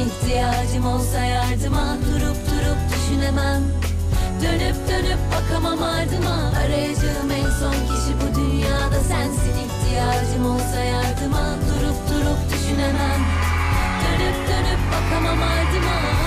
İhtiyacım olsa yardıma Durup durup düşünemem. Dönüp dönüp bakamam ardıma. Arayacağım en son kişi bu dünyada sensin. İhtiyacım olsa yardıma Durup durup düşünemem. Dönüp dönüp bakamam ardıma.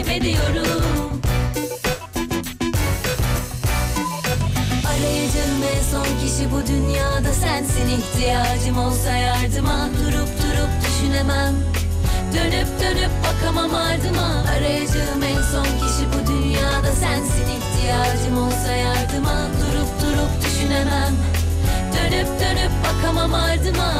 takip ediyorum. Arayacağım en son kişi bu dünyada sensin. İhtiyacım olsa yardıma Durup durup düşünemem. Dönüp dönüp bakamam ardıma. Arayacağım en son kişi bu dünyada sensin. İhtiyacım olsa yardıma Durup durup düşünemem. Dönüp dönüp bakamam ardıma.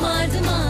mardıma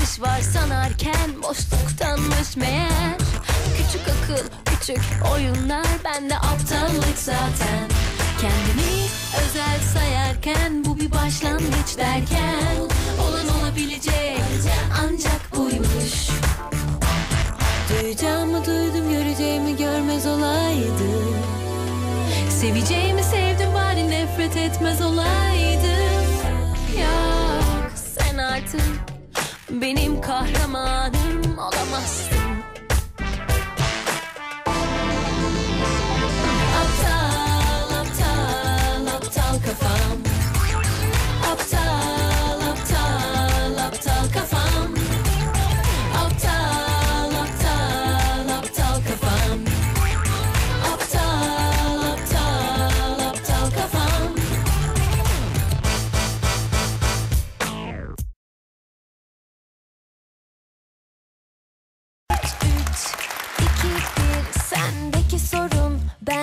Bakış var sanarken boşluktanmış meğer. Küçük akıl küçük oyunlar bende aptallık zaten. Kendimi özel sayarken bu bir başlangıç derken. Olan olabilecek ancak buymuş. Duyacağımı duydum göreceğimi görmez olaydım Seveceğimi sevdim bari nefret etmez olaydım Yok sen artık benim kahramanım olamazsın.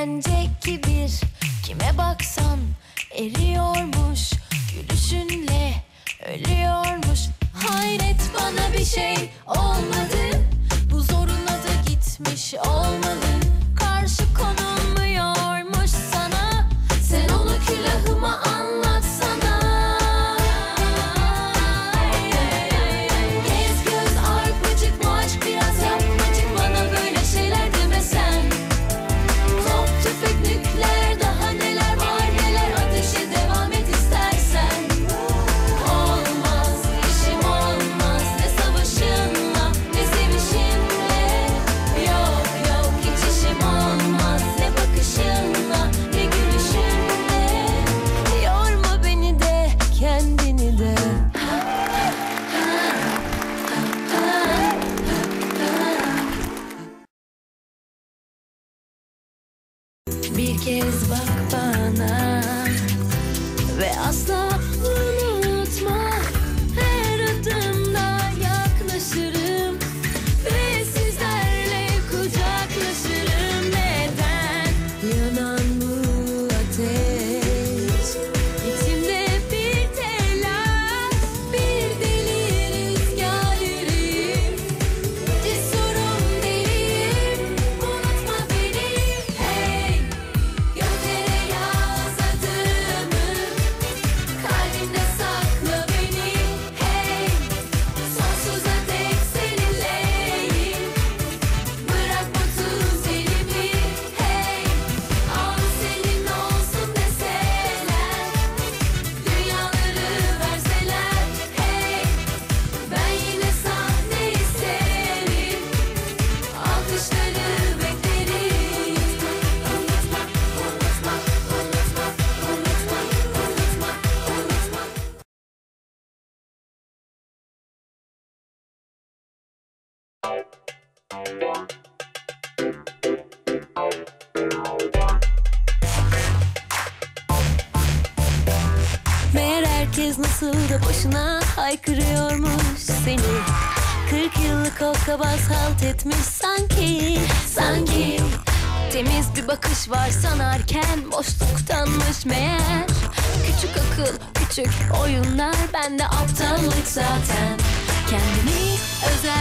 Eğlence kibir Kime baksan eriyormuş. Gülüşünle ölüyormuş. Hayret bana bir şey. Meğer herkes nasıl da boşuna haykırıyormuş seni. Kırk yıllık hokkabaz halt etmiş sanki Sanki. Temiz bir bakış var sanarken boşluktanmış meğer. Küçük akıl, küçük oyunlar bende aptallık zaten. Kendini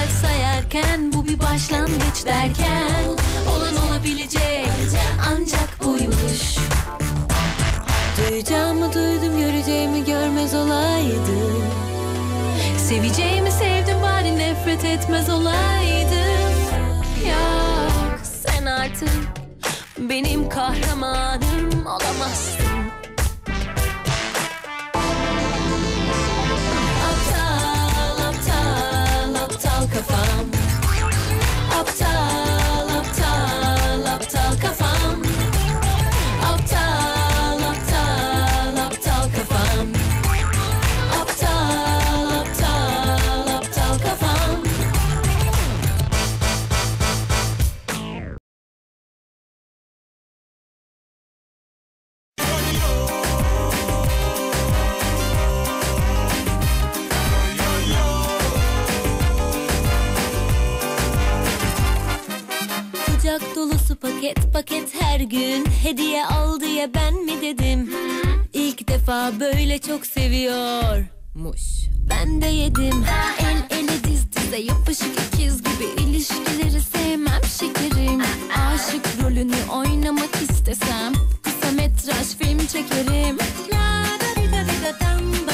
özel sayarken bu bir başlangıç derken Olan olabilecek ancak buymuş. Duyacağımı duydum göreceğimi görmez olaydım Seveceğimi sevdim bari nefret etmez olaydım. Yok sen artık benim kahramanım olamazsın Uptown up, Uptown. Paket paket her gün. Hediye al diye ben mi dedim? İlk defa böyle çok seviyormuş Ben de yedim. El ele diz dize yapışık ikiz gibi ilişkileri sevmem şekerim. Aşık rolünü oynamak istesem Kısa metraj film çekerim. La da di da di da dam